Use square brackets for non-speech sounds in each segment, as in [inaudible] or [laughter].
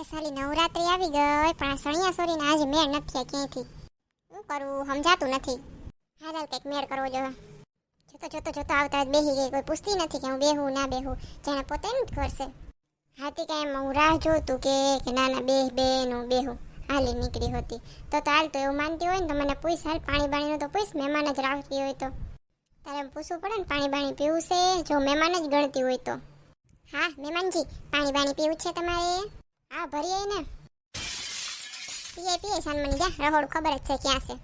એ સાલી નવરાત્રી આવી ગઈ પણ આ સણિયા સોરીને આજે મેળ નથી ક્યાંયથી? શું કરવું સમજાતું નથી. હાલ કંઈક મેળ કરવો જોઈએ. જોતો જોતો જોતો આવતા જ બેસી ગઈ કોઈ પૂછતી નથી કે હું બેહું, ના બેહું. જાણે પોતે જ કરશે. હાથી કાંઈ એમ, હું રાહ જોતું કે કે ના ના, બેહ બે નું, બેહું. હાલી નીકળી હતી. તો તો તો એવું માનતી હોય ને, તો મને પૂછ. હાલ પાણી બાણીનું તો પૂછ, મહેમાન જ રાખતી હોય તો. તારે એમ પૂછવું પડે ને, પાણી બાણી પીવું છે? જો મહેમાન જ ગણતી હોય તો. હા, મહેમાનજી, પાણી બાણી પીવું છે તમારે? હા ભરીએ ને. પીએ પીએ શાનમની જા, રહોડ ખબર જ છે ક્યાં છે.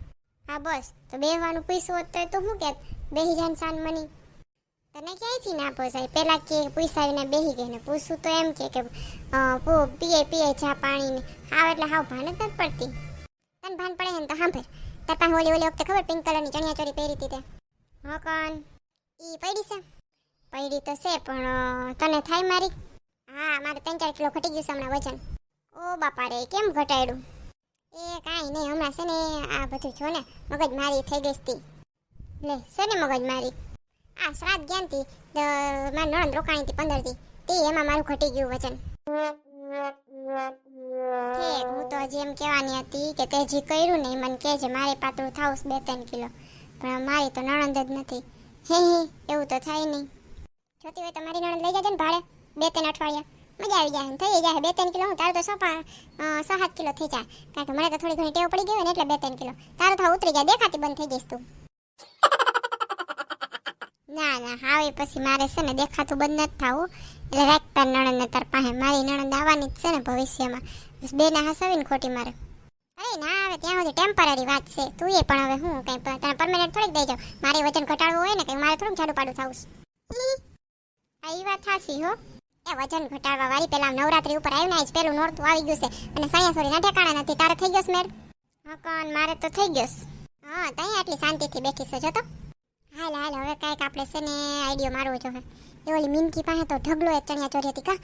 હા, બસ, તો બેહવાનું પૂછવું હોત તો હું તો શું કે બેહી જાન સાનમની. તને ક્યાંયથી ના પોસાય? પેલા કે પૂછાવીને બેહી ગઈ ને પૂછું તો એમ કે પીએ પીએ ચા પાણી હાવ એટલે હાવ ભાન જ નથી પડતી. તને ભાન પડે ને તો સાંભળ. તાર પાસે ઓલી ઓલી વખતે ખબર પિંક કલરની ચણિયા ચોરી પહેરી હતી તે? હા કોણ ઈ પડી છે? પડી તો છે, પણ તને થાય મારી? હા, મારે ત્રણ ચાર કિલો ઘટી ગયું છે હમણાં વજન. ઓ બાપા રે કેમ ઘટાડ્યું? એ કાંઈ નહીં, હમણાં છે ને આ બધું જો ને, મગજ મારી થઈ ગઈ હતી. લે, છે ને મગજ મારી? આ શ્રાદ્ધ જ્ઞાનથી મારી નણંદ રોકાણી હતી પંદર દી તે એમાં મારું ઘટી ગયું વજન. હું તો હજી એમ કહેવાની હતી કે તે જે કર્યું ને મને કહેજે, મારે પાતળું થાવું બે ત્રણ કિલો. પણ મારી તો નણંદ જ નથી. હે હે, એવું તો થાય નહીં. જોતી હોય તો મારી નણંદ લઈ જજે ને ભાડે. બે ત્રણ અઠવાડિયા. મજા આવી જાય થઈ જાય. બે ત્રણ કિલો હું તારું તો સો સાત કિલો થઈ જાય. કારણ કે મને તો થોડી ઘણી ટેવ પડી ગઈ હોય ને એટલે બે ત્રણ કિલો. તારું તો ઉતરી જાય દેખાતી બંધ થઈ જઈશ તું. [laughs] ના ના હવે પછી મારે છે ને દેખાતું બંધ નથી થવું. એટલે રાખ તાર નણંદ ને તાર પાસે. મારી નણંદ આવવાની જ છે ને ભવિષ્યમાં. બસ ને ના હસાવીને ખોટી મારે. અરે ના હવે ત્યાં સુધી ટેમ્પરરી વાત છે. તું એ પણ હવે હું કઈ તને પરમેનન્ટ થોડીક દઈ જાઉં મારે વજન ઘટાડવું હોય ને કે મારે થોડુંક જાડું પાડું થવું આ વાત થાશી હો. એ વજન ઘટાડવા વાળી પેલા નવરાત્રી ઉપર આવીને આજ પેલું નોરતું આવી ગયું છે. અને સણિયા સોરી ના ઠેકાણા નથી તારે થઈ ગયો મેર હકન મારે તો થઈ ગયો હા ત્યાં આટલી શાંતિથી બેઠી છે, જો તો. હાલ હાલ, હવે કાંઈક આપણે છે ને આઈડિયો મારવો જોઈએ. એ ઓલી મિનકી પાસે તો ઢગલો એક ચણિયા ચોરી હતી કા?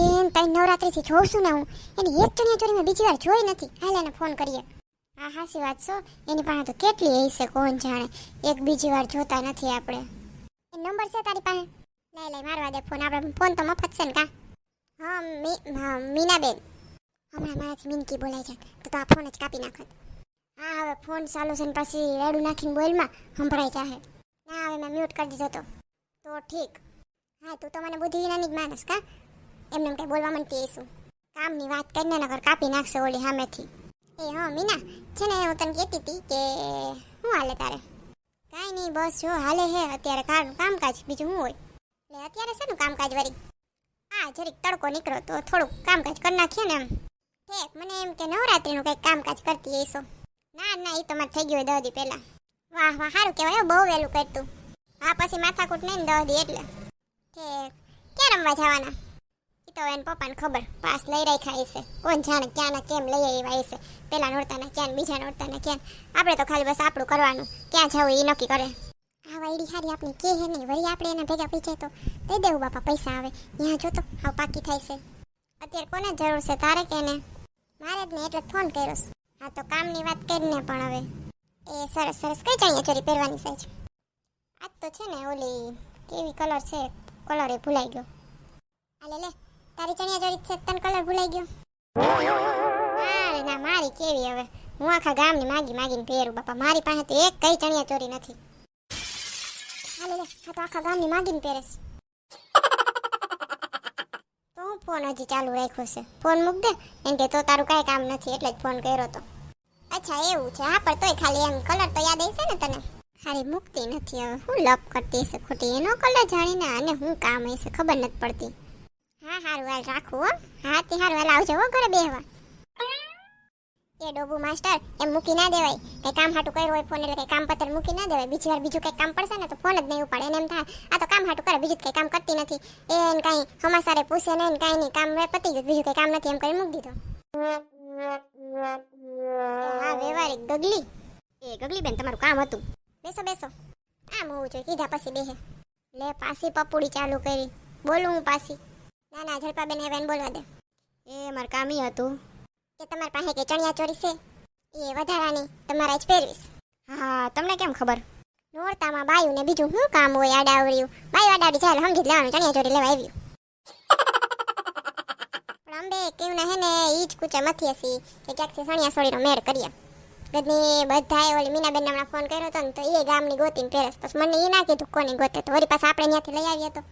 એમ તઈ નવરાત્રીથી જોઉં છું ને હું. એની એક ચણિયા ચોરી મેં બીજી વાર જોઈ નથી. હાલ, એને ફોન કરીએ. હા હાસી વાત છો? એની પાસે તો કેટલી હશે, કોણ જાણે? એક બીજી વાર જોતા નથી આપણે. નંબર છે તારી પાસે? લઈ લઈ, મારવા દે ફોન. આપણે ફોન તો મફત છે ને કા? હા મીનાબેન. હમણાં મારાથી મિનકી બોલાય છે. તો આ ફોન જ કાપી નાખત. હા, હવે ફોન ચાલુ છે ને પછી રેડું નાખીને બોલમાં સંભળાય જાહે. ના, હવે મેં મ્યુટ કરી દીધો તો. તો ઠીક. હા, તું તો મને બુદ્ધિ વિનાની જ માનસ કા? એમને એમ કઈ બોલવા માંગતી શું કામની વાત કરીને નગર કાપી નાખશે ઓલી સામેથી. એ, હા, મીના. છે ને, હું તને કહેતી હતી કે શું હાલે તારે? કાંઈ નહીં, બસ જો, હાલે હે. અત્યારે કારનું કામકાજ, બીજું શું હોય? એટલે અત્યારે શેનું કામકાજ વળી. હા, જરીક તડકો નીકળો તો થોડુંક કામકાજ કરી નાખીએ ને એમ. ઠેક મને એમ કે નવરાત્રીનું કંઈક કામકાજ કરતી હશો ના ના એ તો મારે થઈ ગયું દસ દી પહેલા. વાહ વાહ, સારું કહેવાય બહુ વહેલું કરતું. હા, પછી માથાકૂટ નહીં ને દી એટલે. ઠેક ક્યાં રમવા જવાના? એ તો એને પપ્પાને ખબર, પાસ લઈ રાખ્યા હશે. કોણ જાણે ક્યાંના કેમ લઈ આવ્યા હશે. પેલા નોરતાના ક્યાં બીજા નોરતાના ક્યાં આપણે તો ખાલી બસ આપણું કરવાનું. ક્યાં જવું એ નક્કી કરે. આ વાયડી હારી આપણે કે હે નહીં, વળી આપણે એના ભેગા પીછે તો દઈ દેવું બાપા, પૈસા આવે. ત્યાં જો તો, હાવ પાકી થાય છે. અત્યારે કોને જરૂર છે, તારે કે ને મારે જ ને એટલે ફોન કર્યો છે. હા, તો કામની વાત કરીને પણ હવે. એ સરસ સરસ. કઈ ચણિયા ચોરી પહેરવાની સાઈજ આજ તો છે ને ઓલી કેવી કલર છે? કલર એ ભૂલાઈ ગયો. આલે લે. તારી ચણિયા ચોરી છે, તને કલર ભૂલાઈ ગયો? ના, મારી કેવી હવે? હું આખા ગામની માગી માગીને પહેરું બાપા. મારી પાસે તો એક કઈ ચણિયા ચોરી નથી. હાલે લે આ તો આખા ગામની માગીને પહેરેશ [laughs] તો હું ફોન હજી ચાલુ રાખ્યો છે. ફોન મૂક દે એમ કે તો તારું કાંઈ કામ નથી એટલે જ ફોન કર્યો તો. અચ્છા એવું છે. હા પણ તોય ખાલી એમ કલર તો યાદ આવશે ને તને? ખાલી મૂકતી નથી હવે. હું લપ કરતી હશે ખોટી? એનો કલર જાણીને અને હું કામ હશે ખબર નથી પડતી. હા હારું હાલ રાખું હો. હા તે હારું હાલ આવજો હો ઘરે બેહવા. એ ડોબુ માસ્ટર, એમ મૂકી ના દેવાય. કઈ કામ હાટું કર્યું હોય ફોન, એટલે કઈ કામ પત્ર મૂકી ના દેવાય. બીજી વાર બીજું કઈ કામ પડશે ને તો ફોન જ નહીં ઉપાડે. એને એમ થાય, આ તો કામ હાટું કરે, બીજું કઈ કામ કરતી નથી. એને કઈ હમાસારે પૂછે નહીં કાંઈ નહીં, કામ પતી ગયું, બીજું કઈ કામ નથી, એમ કરી મૂકી દીધો. હા, વ્યવહારિક ગગલી. એ ગગલી બેન તમારું કામ હતું. બેસો બેસો. આમ હોવું જોઈએ, કીધા પછી બેહે. લે, પાછી પપુડી ચાલુ કરી. બોલું હું પાછી. ના ના ઝડપા બેન હવે બોલવા દે. એ, મારું કામ હતું. કે તમારી પાસે કે ચણિયા ચોરી છે? એ વધારાની તમારા જ પહેરવીશ. હા તમને કેમ ખબર? નોરતામાં બાયું ને બીજું શું કામ હોય આડાવડ્યું બાયું આડાવડી ચાલ સમજી લેવાનું ચણિયા ચોરી લેવા આવ્યું. પણ અંબે કેવું હે ને ઈ જ કૂચા મથી હસી કે ક્યાંકથી સણિયા સોળીનો મેળ કરીએ. ગદની બધાએ ઓલી મીનાબેન હમણાં ફોન કર્યો હતો ને તો એ ગામની ગોતીને પહેરસ પછી મને એ ના કીધું કોની ગોતે. તો વળી પાછા આપણે ત્યાંથી લઈ આવીએ તો.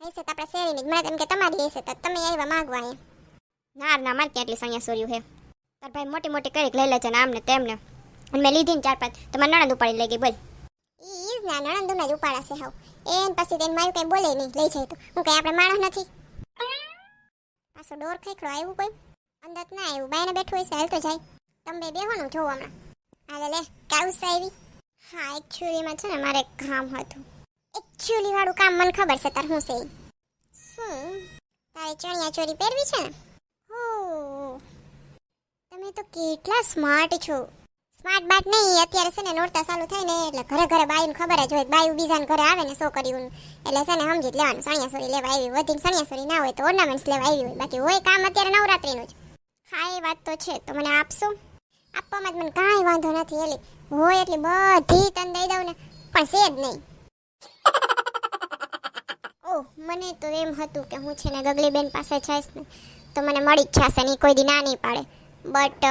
હશે તો આપણે શેરીની જ મને તેમ કે તમારી હશે તો તમે આવ્યા માગવા અહીંયા. ના ના મારે ત્યાં એટલી સણિયા સોર્યું હે. તાર ભાઈ મોટી મોટી કરી લઈ લેજે ને આમને તેમને. અને મેં લીધી ને ચાર પાંચ. તો મને નણંદ ઉપાડી લઈ ગઈ બોલ. ઈ જ ના નણંદ જ ઉપાડાશે હાવ. એન પછી તેને મારું કઈ બોલે નહીં, લઈ જાય તો. હું કઈ આપણે માણસ નથી. પાછો ડોર ખેખડો આવ્યું કોઈ? અંદર ના આવ્યું બાયને બેઠું હોય છે તો જાય. તમે બે બેહવાનું જોવો હમણાં. હાલે લે કાઉસ આવી? હા એકચ્યુઅલીમાં છે ને મારે કામ હતું. એકચ્યુઅલી વાળું કામ મને ખબર છે તાર હું છે શું? તારે ચણિયા ચોરી પહેરવી છે ને? તમે તો કેટલા સ્માર્ટ છો. સ્માર્ટ બાટ નહીં, અત્યારે છે ને નોરતા ચાલુ થાય ને એટલે ઘરે ઘરે બાયું ખબર જ હોય બાયું બીજાને ઘરે આવે ને છોકરીઓનું એટલે છે ને સમજી લેવાનું, સણિયાસોરી લેવા આવી વધીને સણિયાસોરી ના હોય તો ઓર્નામેન્ટ્સ લેવા આવી હોય. બાકી હોય કામ અત્યારે નવરાત્રીનું જ. હા, એ વાત તો છે, તો મને આપશો? આપવામાં જ મને કાંઈ વાંધો નથી, એલી. હોય એટલી બધી તને દઈ દઉં ને, પણ છે જ નહીં. ઓહ, મને તો એમ હતું કે હું છે ને ગગલી બેન પાસે જઈશ ને, તો મને મળી જ જશે નહીં કોઈ દી ના નહીં પાડે. બટ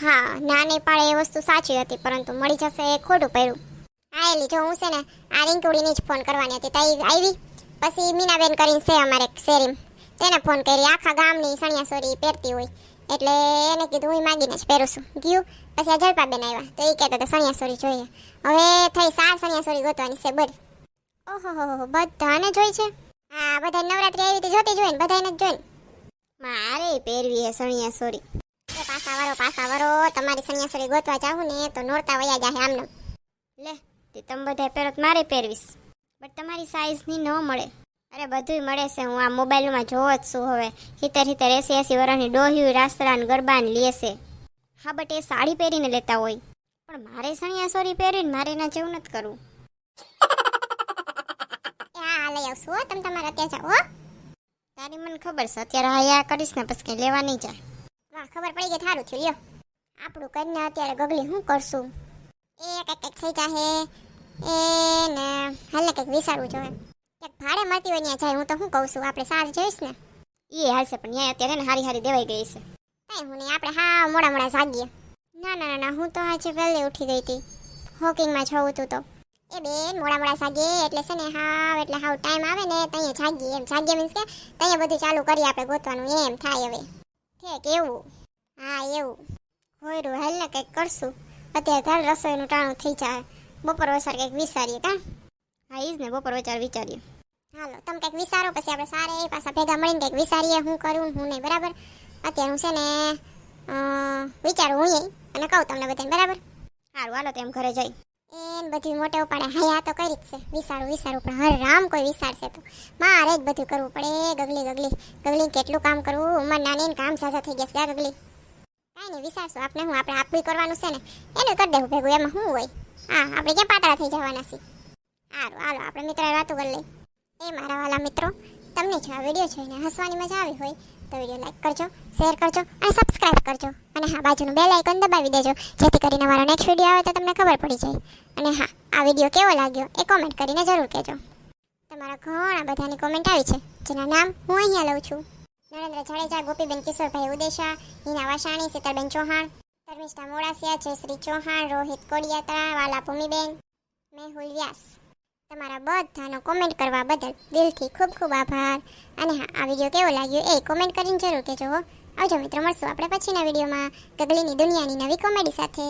હા ના નહીં પાડે એ વસ્તુ સાચી હતી, પરંતુ મળી જશે એ ખોટું પડ્યું હા, એલી, જો હું છે ને આ રિંકુડીને જ ફોન કરવાની હતી. તઈ આવી? પછી મીનાબેન કરીને છે અમારે શેરીમ. તેને ફોન કરી. આખા ગામની સણિયા સોરી પહેરતી હોય. એટલે એને કીધું, હું માગીને જ પહેરું છું. ગયું. પછી આ જલપાબેન આવ્યા. તો એ કહેતા હતા સણિયા સોરી જોઈએ. હવે થઈ સાર સણિયા સોરી ગોતવાની છે, બધી. ઓહો બધાને જોઈ છે? હા બધા નવરાત્રી આવી રીતે જોતી જોઈએ ને બધાને જ જોઈને મારે પહેરવી હે સણિયા પાસા વાળો પાસા વાળો તમારી જાવું ને, તો નોરતા વયા જાહે આમને. લે, તે તમે બધા પહેરો મારે પહેરવીશ. બટ તમારી સાઈઝની ન મળે. અરે, બધુંય મળે છે. હું આ મોબાઈલમાં જોવો જ છું હવે. હિતર હિતર એસી એસી વર્ષની ડોહ્યું રાસ્તરા ને ગરબા ને હા, બટ એ સાડી પહેરીને લેતા હોય. પણ મારે સણિયાસોરી પહેરીને મારે એના જેવું નથી કરવું. લઈ આવશું હો, તમે તમારે ત્યાં જાઓ તારી મને ખબર છે. અત્યારે હાયા કરીશ ને, પછી કંઈ લેવા નહીં જાય. ખબર પડી ગઈ સારું થયું, લ્યો. આપણું કરીને અત્યારે ગગલી શું કરશું? એ કંઈક કંઈક થઈ જાહે. એ ને હાલ ને કંઈક વિચારવું જોઈએ. ક્યાંક ભાડે મળતી હોય ત્યાં જાય, હું તો શું કહું છું? આપણે સાર જોઈશ ને. એ હાલશે, પણ ત્યાં અત્યારે ને હારી હારી દેવાઈ ગઈ છે. કાંઈ હું નહીં, આપણે હા મોડા મોડા જાગીએ. ના ના ના હું તો આજે વહેલી ઉઠી ગઈ હતી. હોકિંગમાં જવું હતું તો. એ બેન મોડા મોડા જાગીએ, એટલે છે ને હાવ, એટલે હાવ ટાઈમ આવે ને ત્યાં જાગીએ. એમ જાગીએ મીન્સ કે ત્યાં બધું ચાલુ કરીએ, આપણે ગોતવાનું, એમ થાય હવે. ઠીક એવું હા, એવું. હોયરું, હાલ ને કંઈક કરશું. અત્યારે ઘર રસોઈનું ટાણું થઈ જાય. બપોર વસાર કંઈક વિચારીએ કાં? હા ઈ જ ને, બપોર વચાર વિચારીએ. હાલો, તમે કંઈક વિચારો, પછી આપણે સારા એ પાછા ભેગા મળીને કંઈક વિચારીએ હું કરું, હું નહીં, બરાબર? અત્યારે હું છે ને વિચારું હું અને કહું તમને બધાને, બરાબર? સારું હાલો એમ ઘરે જઈ. એન બધું મોટે ઉપાડે. હયા તો કરી જ છે. વિસારું વિસારું. પણ હર રામ કોઈ વિસારશે તો. મારે જ બધું કરવું પડે. ગગલી ગગલી. ગગલી કેટલું કામ કરવું? ઉંમર નાની કામ સાજા થઈ ગયા ગગલી. કાંઈ નહીં, વિસારશું. આપણે હું? આપણે આપવું કરવાનું છે ને. એનું કરી દેવું ભેગું. એમાં શું હોય? હા, આપણે ક્યાં પાતળા થઈ જવાના છીએ? સારું હાલો. આપણે મિત્ર વાતો કરી લઈ એ મારા વાલા મિત્રો, તમને જો આ વીડિયો જોઈને હસવાની મજા આવી હોય તો વીડિયો લાઈક કરજો શેર કરજો અને સબસ્ક્રાઇબ કરજો. અને હા, બાજુનું બેલ આઇકન દબાવી દેજો, જેથી કરીને મારો નેક્સ્ટ વીડિયો આવે તો તમને ખબર પડી જાય. અને હા, આ વીડિયો કેવો લાગ્યો એ કોમેન્ટ કરીને જરૂર કહેજો. તમારા ઘણા બધાની કોમેન્ટ આવી છે, જેના નામ હું અહીંયા લઉં છું. નરેન્દ્ર જાડેજા, ગોપીબેન કિશોરભાઈ ઉદેશા, હિના વાસાણી, સીતાબેન ચૌહાણ, ધર્મિષ્ઠા મોડાસિયા, જયશ્રી ચૌહાણ, રોહિત કોડિયાત્રા, વાલા ભૂમિબેન, મેહુલ વ્યાસ. તમારા બધાનો કોમેન્ટ કરવા બદલ દિલથી ખૂબ ખૂબ આભાર. અને હા, આ વીડિયો કેવો લાગ્યો એ કોમેન્ટ કરીને જરૂર કહેજો આવજો મિત્રો, મળશું આપણે પછીના વિડીયોમાં ગગલીની દુનિયાની નવી કોમેડી સાથે.